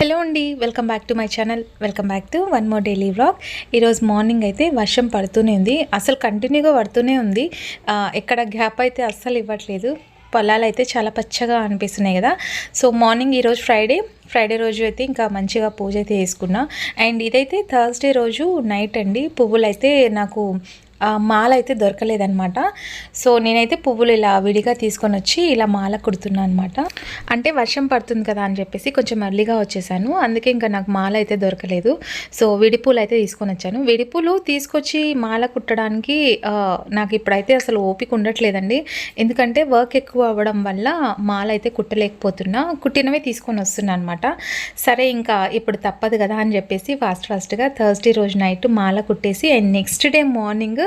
Hello అండి welcome back to my channel welcome back to one more daily vlog. ఈరోజు morning అయితే వర్షం పడుతూనే ఉంది అసలు కంటిన్యూగా పడుతూనే ఉంది. ఎక్కడ గ్యాప్ అయితే అస్సలు ఇవ్వట్లేదు పొలాలు అయితే చాలా పచ్చగా అనిపిస్తున్నాయి కదా. సో మార్నింగ్ ఈరోజు ఫ్రైడే ఫ్రైడే రోజు అయితే ఇంకా మంచిగా పూజ అయితే చేసుకున్నా. అండ్ ఇదైతే థర్స్డే రోజు నైట్ అండి పువ్వులు అయితే నాకు మాల అయితే దొరకలేదనమాట సో నేనైతే పువ్వులు ఇలా విడిగా తీసుకొని వచ్చి ఇలా మాల కుడుతున్నాను అనమాట అంటే వర్షం పడుతుంది కదా అని చెప్పేసి కొంచెం ఎర్లీగా వచ్చేసాను. అందుకే ఇంకా నాకు మాల అయితే దొరకలేదు. సో విడిపూలు అయితే తీసుకొని వచ్చాను. విడిపూలు తీసుకొచ్చి మాల కుట్టడానికి నాకు ఇప్పుడైతే అసలు ఓపిక ఉండట్లేదండి. ఎందుకంటే వర్క్ ఎక్కువ అవ్వడం వల్ల మాల అయితే కుట్టలేకపోతున్నా. కుట్టినవే తీసుకొని వస్తున్నా అనమాట సరే ఇంకా ఇప్పుడు తప్పదు కదా అని చెప్పేసి ఫాస్ట్ ఫాస్ట్గా థర్స్డే రోజు నైట్ మాల కుట్టేసి అండ్ నెక్స్ట్ డే మార్నింగ్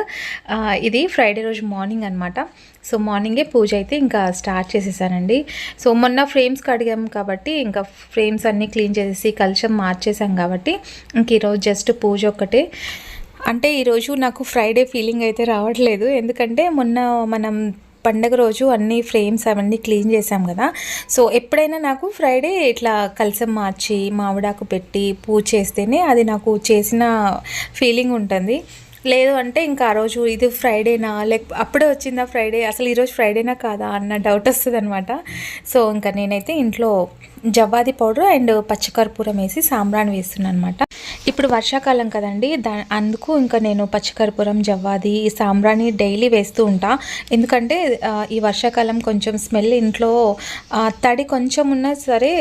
ఇది ఫ్రైడే రోజు మార్నింగ్ అనమాట సో మార్నింగే పూజ అయితే ఇంకా స్టార్ట్ చేసేసానండి. సో మొన్న ఫ్రేమ్స్ కడిగాం కాబట్టి ఇంకా ఫ్రేమ్స్ అన్నీ క్లీన్ చేసేసి కలుషం మార్చేసాం కాబట్టి ఇంక ఈరోజు జస్ట్ పూజ ఒక్కటే. అంటే ఈరోజు నాకు ఫ్రైడే ఫీలింగ్ అయితే రావట్లేదు. ఎందుకంటే మొన్న మనం పండగ రోజు అన్ని ఫ్రేమ్స్ అవన్నీ క్లీన్ చేసాం కదా. సో ఎప్పుడైనా నాకు ఫ్రైడే ఇట్లా కలసం మార్చి మామిడాకు పెట్టి పూజ చేస్తేనే అది నాకు చేసిన ఫీలింగ్ ఉంటుంది. లేదు అంటే ఇంకా ఆ రోజు ఇది ఫ్రైడేనా? లేక అప్పుడే వచ్చిందా ఫ్రైడే? అసలు ఈరోజు ఫ్రైడేనా కాదా? అన్న డౌట్ వస్తుంది అనమాట సో ఇంకా నేనైతే ఇంట్లో జవ్వాది పౌడర్ అండ్ పచ్చికర్పూరం వేసి సాంబ్రాణి వేస్తున్నాను అనమాట ఇప్పుడు వర్షాకాలం కదండి దా అందుకు ఇంకా నేను పచ్చికర్పూరం జవ్వాది సాంబ్రాని సాంబ్రాణి డైలీ వేస్తూ ఉంటా. ఎందుకంటే ఈ వర్షాకాలం కొంచెం స్మెల్ ఇంట్లో తడి కొంచెం ఉన్నా సరే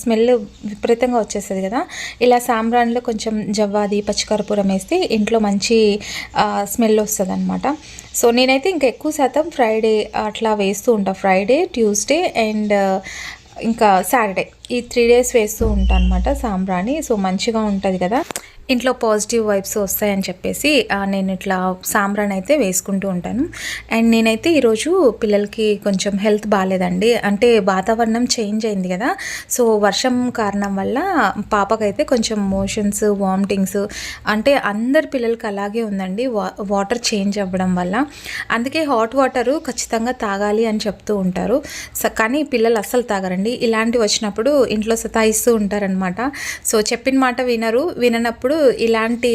స్మెల్ విపరీతంగా వచ్చేస్తుంది కదా. ఇలా సాంబ్రాణిలో కొంచెం జవ్వాది పచ్చికర్పూరం వేస్తే ఇంట్లో మంచి స్మెల్ వస్తుంది అనమాట సో నేనైతే ఇంకా ఎక్కువ శాతం ఫ్రైడే అట్లా వేస్తూ ఉంటా. ఫ్రైడే ట్యూస్డే అండ్ ఇంకా సాటర్డే ఈ త్రీ డేస్ వేస్తూ ఉంటాను అనమాట సాంబ్రాణి. సో మంచిగా ఉంటుంది కదా. ఇంట్లో పాజిటివ్ వైబ్స్ వస్తాయని చెప్పేసి నేను ఇట్లా సాంబ్రాన్ అయితే వేసుకుంటూ ఉంటాను. అండ్ నేనైతే ఈరోజు పిల్లలకి కొంచెం హెల్త్ బాగాలేదండి. అంటే వాతావరణం చేంజ్ అయింది కదా. సో వర్షం కారణం వల్ల పాపకైతే కొంచెం మోషన్స్ వామిటింగ్స్ అంటే అందరి పిల్లలకి అలాగే ఉందండి. వా వాటర్ చేంజ్ అవ్వడం వల్ల. అందుకే హాట్ వాటరు ఖచ్చితంగా తాగాలి అని చెప్తూ ఉంటారు. కానీ పిల్లలు అస్సలు తాగరండి. ఇలాంటివి వచ్చినప్పుడు ఇంట్లో సతాయిస్తూ ఉంటారనమాట సో చెప్పిన మాట వినరు. విననప్పుడు ఇలాంటి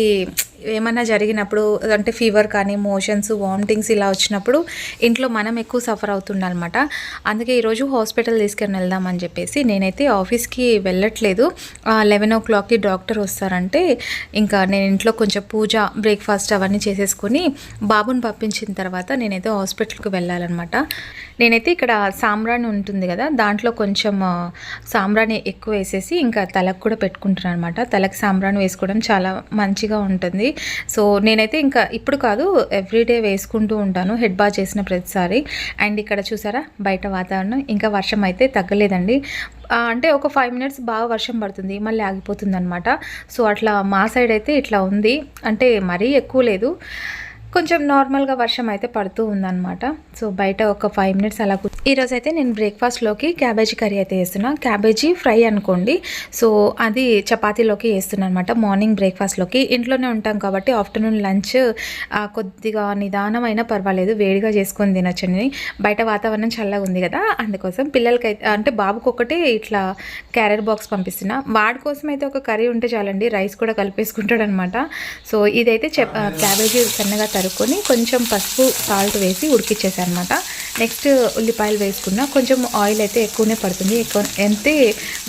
ఏమైనా జరిగినప్పుడు అంటే ఫీవర్ కానీ మోషన్స్ వామిటింగ్స్ ఇలా వచ్చినప్పుడు ఇంట్లో మనం ఎక్కువ సఫర్ అవుతుండాలన్నమాట అందుకే ఈరోజు హాస్పిటల్ తీసుకొని వెళ్దామని చెప్పేసి నేనైతే ఆఫీస్కి వెళ్ళట్లేదు. లెవెన్ ఓ క్లాక్కి డాక్టర్ వస్తారంటే ఇంకా నేను ఇంట్లో కొంచెం పూజ బ్రేక్ఫాస్ట్ అవన్నీ చేసేసుకొని బాబుని పంపించిన తర్వాత నేనైతే హాస్పిటల్కి వెళ్ళాలన్నమాట. నేనైతే ఇక్కడ సాంబ్రాణి ఉంటుంది కదా దాంట్లో కొంచెం సాంబ్రాణి ఎక్కువ వేసేసి ఇంకా తలకు కూడా పెట్టుకుంటున్నాను అనమాట తలకు సాంబ్రాణి వేసుకోవడం చాలా మంచిగా ఉంటుంది. సో నేనైతే ఇంకా ఇప్పుడు కాదు ఎవ్రీడే వేసుకుంటూ ఉంటాను హెడ్ బాత్ చేసిన ప్రతిసారి. అండ్ ఇక్కడ చూసారా బయట వాతావరణం ఇంకా వర్షం అయితే తగ్గలేదండి. అంటే ఒక ఫైవ్ మినిట్స్ బాగా వర్షం పడుతుంది మళ్ళీ ఆగిపోతుంది అనమాట సో అట్లా మా సైడ్ అయితే ఇట్లా ఉంది. అంటే మరీ ఎక్కువ లేదు. కొంచెం నార్మల్గా వర్షం అయితే పడుతూ ఉందన్నమాట. సో బయట ఒక ఫైవ్ మినిట్స్ అలా ఈరోజు అయితే నేను బ్రేక్ఫాస్ట్లోకి క్యాబేజీ కర్రీ అయితే వేస్తున్నాను క్యాబేజీ ఫ్రై అనుకోండి. సో అది చపాతీలోకి వేస్తున్నాను అనమాట మార్నింగ్ బ్రేక్ఫాస్ట్లోకి. ఇంట్లోనే ఉంటాం కాబట్టి ఆఫ్టర్నూన్ లంచ్ కొద్దిగా నిదానమైనా పర్వాలేదు. వేడిగా చేసుకొని తినొచ్చండి. బయట వాతావరణం చల్లగా ఉంది కదా అందుకోసం పిల్లలకైతే అంటే బాబుకు ఒకటి ఇట్లా క్యారెట్ బాక్స్ పంపిస్తున్నా. వాడి కోసం అయితే ఒక కర్రీ ఉంటే చాలండి. రైస్ కూడా కలిపేసుకుంటాడు అనమాట సో ఇదైతే చెప్ క్యాబేజీ సన్నగా తరుక్కొని కొంచెం పసుపు సాల్ట్ వేసి ఉడికిచ్చేసాను అనమాట నెక్స్ట్ ఉల్లిపాయలు వేసుకున్నా కొంచెం ఆయిల్ అయితే ఎక్కువనే పడుతుంది. ఎక్కువ ఎంతే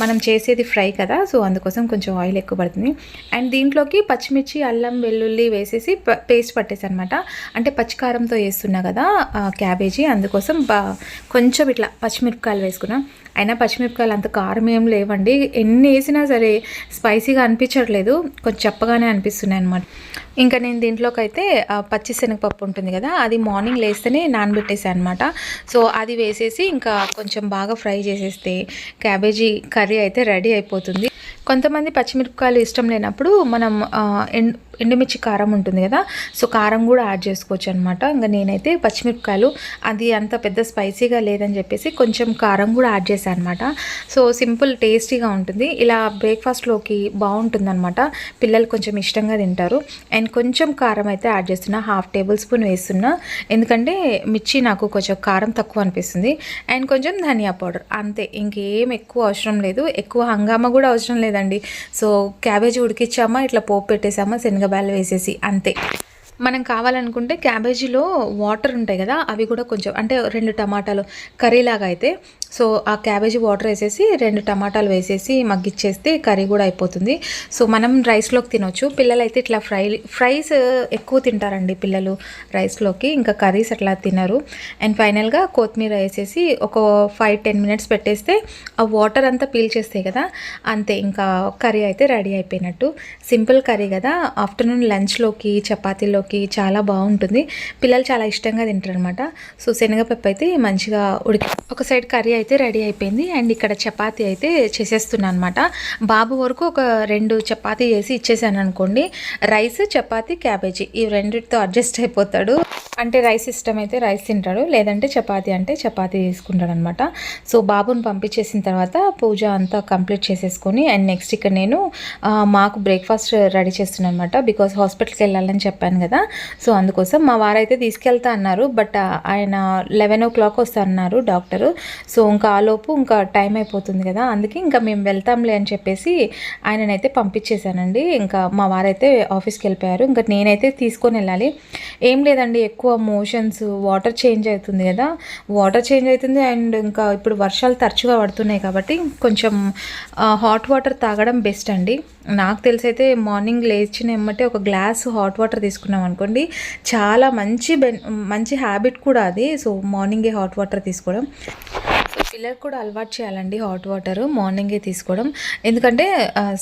మనం చేసేది ఫ్రై కదా సో అందుకోసం కొంచెం ఆయిల్ ఎక్కువ పడుతుంది. అండ్ దీంట్లోకి పచ్చిమిర్చి అల్లం వెల్లుల్లి వేసేసి పేస్ట్ పట్టేసాను అనమాట అంటే పచ్చికారంతో వేస్తున్నా కదా క్యాబేజీ అందుకోసం కొంచెం ఇట్లా పచ్చిమిరపకాయలు వేసుకున్నా. అయినా పచ్చిమిరపకాయలు అంత కారం ఏం లేవండి. ఎన్ని వేసినా సరే స్పైసీగా అనిపించట్లేదు. కొంచెం చెప్పగానే అనిపిస్తున్నాయి అనమాట ఇంకా నేను దీంట్లోకి అయితే ఉంటుంది కదా అది మార్నింగ్ లేస్తేనే నానబెట్టేసాను అనమాట సో అది వేసేసి ఇంకా కొంచెం బాగా ఫ్రై చేసేస్తే క్యాబేజీ కర్రీ అయితే రెడీ అయిపోతుంది. కొంతమంది పచ్చిమిరపకాయలు ఇష్టం లేనప్పుడు మనం ఎండుమిర్చి కారం ఉంటుంది కదా సో కారం కూడా యాడ్ చేసుకోవచ్చు అనమాట ఇంకా నేనైతే పచ్చిమిరపకాయలు అది అంత పెద్ద స్పైసీగా లేదని చెప్పేసి కొంచెం కారం కూడా యాడ్ చేశాను అనమాట సో సింపుల్ టేస్టీగా ఉంటుంది. ఇలా బ్రేక్ఫాస్ట్లోకి బాగుంటుంది అనమాట పిల్లలు కొంచెం ఇష్టంగా తింటారు. అండ్ కొంచెం కారం అయితే యాడ్ చేస్తున్నా హాఫ్ టేబుల్ స్పూన్ వేస్తున్నా. ఎందుకంటే మిర్చి నాకు కొంచెం కారం తక్కువ అనిపిస్తుంది. అండ్ కొంచెం ధనియా పౌడర్ అంతే. ఇంకేం ఎక్కువ అవసరం లేదు. ఎక్కువ హంగామా కూడా అవసరం లేదండి. సో క్యాబేజీ ఉడికిచ్చామా ఇట్లా పోపు పెట్టేసామా శనగబాయలు వేసేసి అంతే. మనం కావాలనుకుంటే క్యాబేజీలో వాటర్ ఉంటాయి కదా అవి కూడా కొంచెం అంటే రెండు టమాటాలు కర్రీలాగా అయితే సో ఆ క్యాబేజీ వాటర్ వేసేసి రెండు టమాటాలు వేసేసి మగ్గిచ్చేస్తే కర్రీ కూడా అయిపోతుంది. సో మనం రైస్లోకి తినొచ్చు. పిల్లలు అయితే ఇట్లా ఫ్రై ఫ్రైస్ ఎక్కువ తింటారండి పిల్లలు రైస్లోకి. ఇంకా కర్రీస్ అట్లా తినరు. అండ్ ఫైనల్గా కొత్తిమీర వేసేసి ఒక ఫైవ్ టెన్ మినిట్స్ పెట్టేస్తే ఆ వాటర్ అంతా పీల్చేస్తాయి కదా అంతే. ఇంకా కర్రీ అయితే రెడీ అయిపోయినట్టు. సింపుల్ కర్రీ కదా. ఆఫ్టర్నూన్ లంచ్లోకి చపాతీలోకి చాలా బాగుంటుంది. పిల్లలు చాలా ఇష్టంగా తింటారు అనమాట సో శనగపప్పు అయితే మంచిగా ఉడికి ఒక సైడ్ కర్రీ అయితే రెడీ అయిపోయింది. అండ్ ఇక్కడ చపాతీ అయితే చేసేస్తున్నాను అనమాట బాబు వరకు ఒక రెండు చపాతీ చేసి ఇచ్చేసాను అనుకోండి. రైస్ చపాతీ క్యాబేజీ ఈ రెండింటితో అడ్జస్ట్ అయిపోతాడు. అంటే రైస్ ఇష్టం అయితే రైస్ తింటాడు. లేదంటే చపాతీ అంటే చపాతీ తీసుకుంటాడు అనమాట సో బాబుని పంపించేసిన తర్వాత పూజ అంతా కంప్లీట్ చేసేసుకొని అండ్ నెక్స్ట్ ఇక్కడ నేను మాకు బ్రేక్ఫాస్ట్ రెడీ చేస్తున్నాను అనమాట బికాస్ హాస్పిటల్కి వెళ్ళాలని చెప్పాను కదా. సో అందుకోసం మా వారైతే తీసుకెళ్తా అన్నారు. బట్ ఆయన లెవెన్ ఓ క్లాక్ వస్తారన్నారు డాక్టరు. సో ఇంకా ఆలోపు ఇంకా టైం అయిపోతుంది కదా అందుకే ఇంకా మేము వెళ్తాంలే అని చెప్పేసి ఆయననైతే పంపించేశానండి. ఇంకా మా వారైతే ఆఫీస్కి వెళ్ళిపోయారు. ఇంకా నేనైతే తీసుకొని వెళ్ళాలి. ఏం లేదండి ఎక్కువ మోషన్స్ వాటర్ చేంజ్ అవుతుంది కదా. వాటర్ చేంజ్ అవుతుంది అండ్ ఇంకా ఇప్పుడు వర్షాలు తరచుగా పడుతున్నాయి కాబట్టి కొంచెం హాట్ వాటర్ తాగడం బెస్ట్ అండి. నాకు తెలిసైతే మార్నింగ్ లేచిన ఎమ్మటే ఒక గ్లాస్ హాట్ వాటర్ తీసుకున్నాం అనుకోండి చాలా మంచి బెన్ మంచి హ్యాబిట్ కూడా అది. సో మార్నింగే హాట్ వాటర్ తీసుకోవడం. పిల్లలకు కూడా అలవాటు చేయాలండి హాట్ వాటర్ మార్నింగే తీసుకోవడం. ఎందుకంటే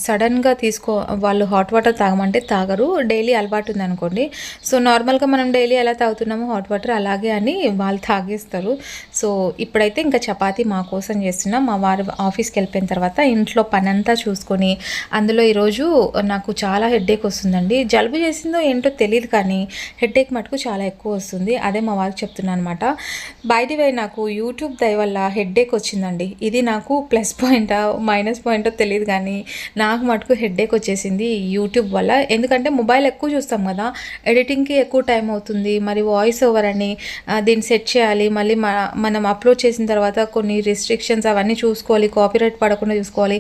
సడన్గా తీసుకో వాళ్ళు హాట్ వాటర్ తాగమంటే తాగరు. డైలీ అలవాటు ఉందనుకోండి. సో నార్మల్గా మనం డైలీ ఎలా తాగుతున్నామో హాట్ వాటర్ అలాగే అని వాళ్ళు తాగేస్తారు. సో ఇప్పుడైతే ఇంకా చపాతీ మా కోసం చేస్తున్నాం. మా వారు ఆఫీస్కి వెళ్ళిపోయిన తర్వాత ఇంట్లో పని అంతా చూసుకొని అందులో ఈరోజు నాకు చాలా హెడ్ఏక్ వస్తుందండి. జలుబు చేసిందో ఏంటో తెలియదు కానీ హెడ్ఏక్ మటుకు చాలా ఎక్కువ వస్తుంది. అదే మా వారికి చెప్తున్నాను అనమాట బై ది వే నాకు యూట్యూబ్ దయ వల్ల హెడ్ఏక్ వచ్చిందండి. ఇది నాకు ప్లస్ పాయింటా మైనస్ పాయింటో తెలియదు కానీ నాకు మటుకు హెడ్ఏక్ వచ్చేసింది యూట్యూబ్ వల్ల. ఎందుకంటే మొబైల్ ఎక్కువ చూస్తాం కదా ఎడిటింగ్కి ఎక్కువ టైం అవుతుంది. మరి వాయిస్ ఓవర్ అని దీన్ని సెట్ చేయాలి. మళ్ళీ మనం అప్లోడ్ చేసిన తర్వాత కొన్ని రిస్ట్రిక్షన్స్ అవన్నీ చూసుకోవాలి. కాపీరైట్ పడకుండా చూసుకోవాలి.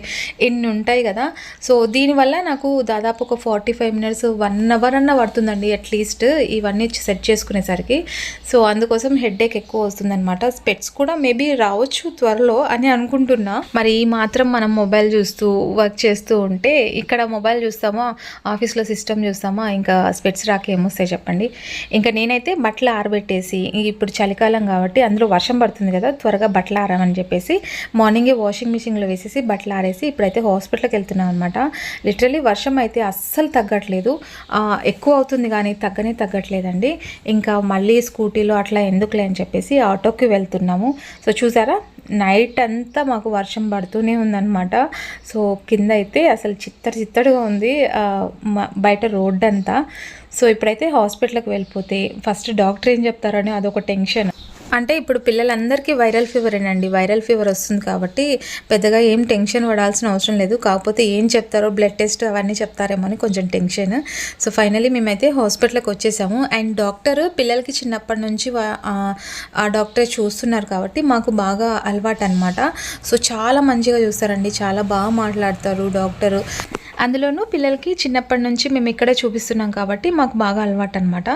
ఇన్ని ఉంటాయి కదా. సో దీనివల్ల నాకు దాదాపు ఒక forty five minutes one hour అన్న పడుతుందండి అట్లీస్ట్ ఇవన్నీ సెట్ చేసుకునేసరికి. సో అందుకోసం హెడ్ఏక్ ఎక్కువ వస్తుందన్నమాట. స్పెట్స్ కూడా మేబీ రావచ్చు. త్వరలో అని అనుకుంటున్నా. మరి ఈ మాత్రం మనం మొబైల్ చూస్తూ వర్క్ చేస్తూ ఉంటే ఇక్కడ మొబైల్ చూస్తామా ఆఫీస్లో సిస్టమ్ చూస్తామా ఇంకా స్పెట్స్ రాక ఏమొస్తాయి చెప్పండి. ఇంకా నేనైతే బట్టలు ఆరబెట్టేసి ఇప్పుడు చలికాలం కాబట్టి అందులో వర్షం పడుతుంది కదా త్వరగా బట్టలు ఆరామని చెప్పేసి మార్నింగే వాషింగ్ మిషన్లో వేసేసి బట్టలు ఆరేసి ఇప్పుడైతే హాస్పిటల్కి వెళ్తున్నాం అనమాట లిటరలీ వర్షం అయితే అస్సలు తగ్గట్లేదు. ఎక్కువ అవుతుంది కానీ తగ్గనే తగ్గట్లేదండి. ఇంకా మళ్ళీ స్కూటీలో అట్లా ఎందుకులే అని చెప్పేసి ఆటోకి వెళ్తున్నాము. సో చూసారా? నైట్ అంతా మాకు వర్షం పడుతూనే ఉందన్నమాట. సో కింద అయితే అసలు చిత్తడి చిత్తడిగా ఉంది బయట రోడ్ అంతా సో ఇప్పుడైతే హాస్పిటల్కి వెళ్ళిపోతే ఫస్ట్ డాక్టర్ ఏం చెప్తారని అదొక టెన్షన్. అంటే ఇప్పుడు పిల్లలందరికీ వైరల్ ఫీవర్ అండి వైరల్ ఫీవర్ వస్తుంది కాబట్టి పెద్దగా ఏం టెన్షన్ పడాల్సిన అవసరం లేదు. కాకపోతే ఏం చెప్తారో బ్లడ్ టెస్ట్ అవన్నీ చెప్తారేమో అని కొంచెం టెన్షన్. సో ఫైనలీ మేమైతే హాస్పిటల్కి వచ్చేసాము. అండ్ డాక్టర్ పిల్లలకి చిన్నప్పటి నుంచి ఆ డాక్టర్ చూస్తున్నారు కాబట్టి మాకు బాగా అలవాటు అనమాట సో చాలా మంచిగా చూస్తారండి. చాలా బాగా మాట్లాడతారు డాక్టరు. అందులోనూ పిల్లలకి చిన్నప్పటి నుంచి మేము ఇక్కడే చూపిస్తున్నాం కాబట్టి మాకు బాగా అలవాటు అనమాట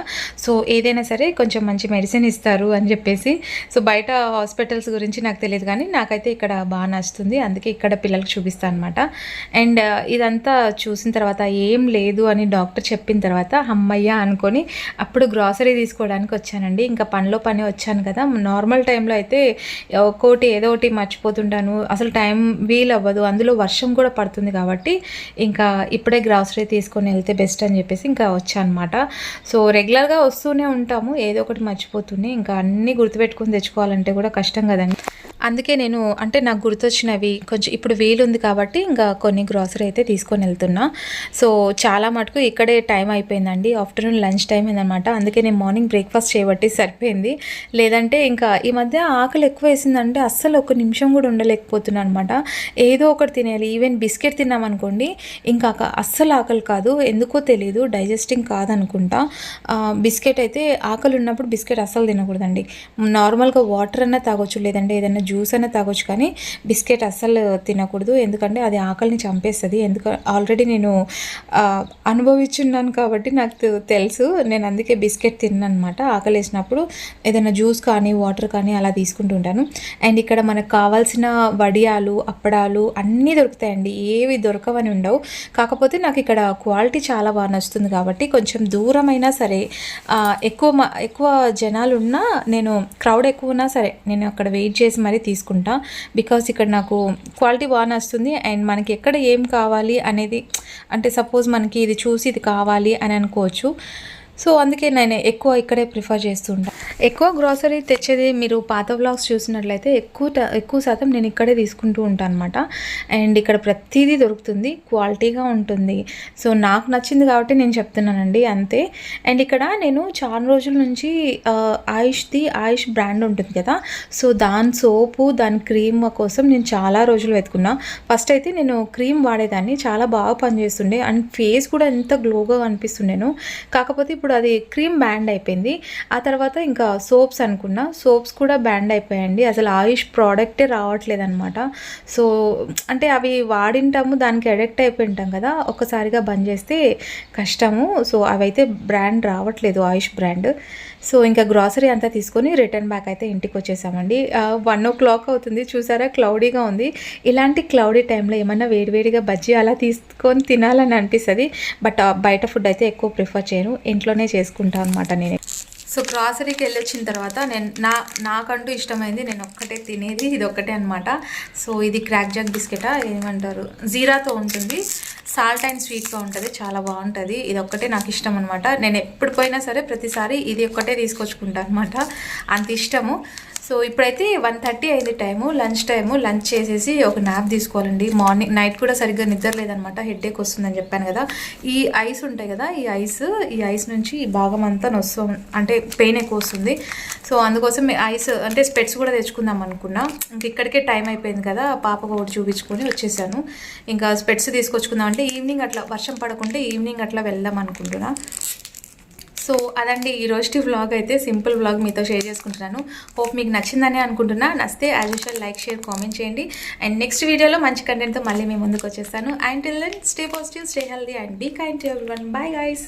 సో ఏదైనా సరే కొంచెం మంచి మెడిసిన్ ఇస్తారు అని చెప్పేసి సో బయట హాస్పిటల్స్ గురించి నాకు తెలియదు కానీ నాకైతే ఇక్కడ బాగా నచ్చుతుంది. అందుకే ఇక్కడ పిల్లలకి చూపిస్తాను అనమాట అండ్ uh, ఇదంతా చూసిన తర్వాత ఏం లేదు అని డాక్టర్ చెప్పిన తర్వాత అమ్మయ్య అనుకొని అప్పుడు గ్రాసరీ తీసుకోవడానికి వచ్చానండి. ఇంకా పనిలో పని వచ్చాను కదా. నార్మల్ టైంలో అయితే ఒక్కోటి ఏదో ఒకటి మర్చిపోతుంటాను. అసలు టైం వీల్ అవ్వదు అందులో వర్షం కూడా పడుతుంది కాబట్టి ఇంకా ఇప్పుడే గ్రాసరీ తీసుకొని వెళ్తే బెస్ట్ అని చెప్పేసి ఇంకా వచ్చానమాట. సో రెగ్యులర్గా వస్తూనే ఉంటాము. ఏదో ఒకటి మర్చిపోతూనే ఇంకా అన్నీ గుర్తుపెట్టుకుని తెచ్చుకోవాలంటే కూడా కష్టం కదండి. అందుకే నేను అంటే నాకు గుర్తొచ్చినవి కొంచెం ఇప్పుడు వీలుంది కాబట్టి ఇంకా కొన్ని గ్రాసరీ అయితే తీసుకొని వెళ్తున్నా. సో చాలా మటుకు ఇక్కడే టైం అయిపోయిందండి. ఆఫ్టర్నూన్ లంచ్ టైం అయిందనమాట అందుకే నేను మార్నింగ్ బ్రేక్ఫాస్ట్ చేయబట్టి సరిపోయింది. లేదంటే ఇంకా ఈ మధ్య ఆకలి ఎక్కువ వేసిందంటే అస్సలు ఒక నిమిషం కూడా ఉండలేకపోతున్నాను అనమాట ఏదో ఒకటి తినేయాలి. ఈవెన్ బిస్కెట్ తిన్నామనుకోండి ఇంకా అస్సలు ఆకలి కాదు. ఎందుకో తెలియదు డైజెస్టింగ్ కాదనుకుంటా. బిస్కెట్ అయితే ఆకలి ఉన్నప్పుడు బిస్కెట్ అస్సలు తినకూడదండి. నార్మల్గా వాటర్ అన్నా తాగొచ్చు. లేదంటే ఏదైనా జ్యూస్ జ్యూస్ అయినా తాగొచ్చు కానీ బిస్కెట్ అస్సలు తినకూడదు. ఎందుకంటే అది ఆకలిని చంపేస్తుంది. ఎందుకు ఆల్రెడీ నేను అనుభవించున్నాను కాబట్టి నాకు తెలుసు. నేను అందుకే బిస్కెట్ తిన్నాను ఆకలి వేసినప్పుడు ఏదైనా జ్యూస్ కానీ వాటర్ కానీ అలా తీసుకుంటూ ఉంటాను అండ్ ఇక్కడ మనకు కావాల్సిన వడియాలు అప్పడాలు అన్నీ దొరుకుతాయండి. ఏవి దొరకవని ఉండవు. కాకపోతే నాకు ఇక్కడ క్వాలిటీ చాలా బాగా నచ్చుతుంది కాబట్టి కొంచెం దూరమైనా సరే ఎక్కువ మ- ఎక్కువ జనాలు ఉన్నా నేను క్రౌడ్ ఎక్కువ ఉన్నా సరే నేను అక్కడ వెయిట్ చేసి మరీ తీసుకుంటా. బికాస్ ఇక్కడ నాకు క్వాలిటీ బాగానే వస్తుంది. అండ్ మనకి ఎక్కడ ఏం కావాలి అనేది అంటే సపోజ్ మనకి ఇది చూసి ఇది కావాలి అని అనుకోవచ్చు. సో అందుకే నేను ఎక్కువ ఇక్కడే ప్రిఫర్ చేస్తుంటా. ఎక్కువ గ్రాసరీ తెచ్చేది మీరు పాత వ్లాగ్స్ చూసినట్లయితే ఎక్కువ ఎక్కువ శాతం నేను ఇక్కడే తీసుకుంటూ ఉంటాను అనమాట అండ్ ఇక్కడ ప్రతిదీ దొరుకుతుంది క్వాలిటీగా ఉంటుంది. సో నాకు నచ్చింది కాబట్టి నేను చెప్తున్నానండి అంతే. అండ్ ఇక్కడ నేను చాలా రోజుల నుంచి ఆయుష్ది ఆయుష్ బ్రాండ్ ఉంటుంది కదా. సో దాని సోపు దాని క్రీమ్ కోసం నేను చాలా రోజులు వెతుకున్నా. ఫస్ట్ అయితే నేను క్రీమ్ వాడేదాన్ని చాలా బాగా పనిచేస్తుండే. అండ్ ఫేస్ కూడా ఎంత గ్లోగా కనిపిస్తుండేను కాకపోతే ఇప్పుడు అది క్రీమ్ బ్యాండ్ అయిపోయింది. ఆ తర్వాత ఇంకా సోప్స్ అనుకున్నా. సోప్స్ కూడా బ్యాండ్ అయిపోయాయండి. అసలు ఆయుష్ ప్రోడక్టే రావట్లేదు అనమాట సో అంటే అవి వాడింటాము దానికి అడిక్ట్ అయిపోయి ఉంటాం కదా. ఒక్కసారిగా బంద్ చేస్తే కష్టము. సో అవైతే బ్రాండ్ రావట్లేదు ఆయుష్ బ్రాండ్. సో ఇంకా గ్రాసరీ అంతా తీసుకొని రిటర్న్ బ్యాక్ అయితే ఇంటికి వచ్చేసామండి. వన్ ఓ క్లాక్ అవుతుంది. చూసారా? క్లౌడీగా ఉంది. ఇలాంటి క్లౌడీ టైంలో ఏమన్నా వేడివేడిగా బజ్జీ అలా తీసుకొని తినాలని అనిపిస్తుంది. బట్ బయట ఫుడ్ అయితే ఎక్కువ ప్రిఫర్ చేయను. ఇంట్లోనే చేసుకుంటాను అనమాట నేను. సో గ్రాసరీకి వెళ్ళి వచ్చిన తర్వాత నేను నా నాకంటూ ఇష్టమైంది నేను ఒక్కటే తినేది. ఇది ఒక్కటే అనమాట సో ఇది క్రాక్ జాక్ బిస్కెటా? ఏమంటారు? జీరాతో ఉంటుంది. సాల్ట్ అండ్ స్వీట్గా ఉంటుంది చాలా బాగుంటుంది. ఇది ఒక్కటే నాకు ఇష్టం అనమాట నేను ఎప్పుడు పోయినా సరే ప్రతిసారి ఇది ఒక్కటే తీసుకొచ్చుకుంటాను అనమాట అంత ఇష్టము. సో ఇప్పుడైతే వన్ థర్టీ అయింది టైము లంచ్ టైము. లంచ్ చేసేసి ఒక నాప్ తీసుకోవాలండి. మార్నింగ్ నైట్ కూడా సరిగ్గా నిద్ర లేదనమాట హెడేక్ వస్తుందని చెప్పాను కదా. ఈ ఐస్ ఉంటాయి కదా ఈ ఐస్ ఈ ఐస్ నుంచి ఈ భాగం అంతా నొస్తు అంటే పెయిన్ ఎక్కువ వస్తుంది. సో అందుకోసం ఐస్ అంటే స్పెట్స్ కూడా తెచ్చుకుందాం అనుకున్నా. ఇంక ఇక్కడికే టైం అయిపోయింది కదా పాపకు ఒకటి చూపించుకొని వచ్చేసాను. ఇంకా స్పెట్స్ తీసుకొచ్చుకుందాం అంటే ఈవినింగ్ అట్లా వర్షం పడకుంటే ఈవినింగ్ అట్లా వెళ్దాం అనుకుంటున్నా. సో అదండి ఈ రోజు వ్లాగ్ అయితే సింపుల్ వ్లాగ్ మీతో షేర్ చేసుకుంటున్నాను. హోప్ మీకు నచ్చిందని అనుకుంటున్నా. నచ్చితే as usual like share comment చేయండి. అండ్ నెక్స్ట్ వీడియోలో మంచి కంటెంట్తో మళ్ళీ మేము ముందుకు వచ్చేస్తాను. And till then stay positive stay healthy and be kind to everyone bye guys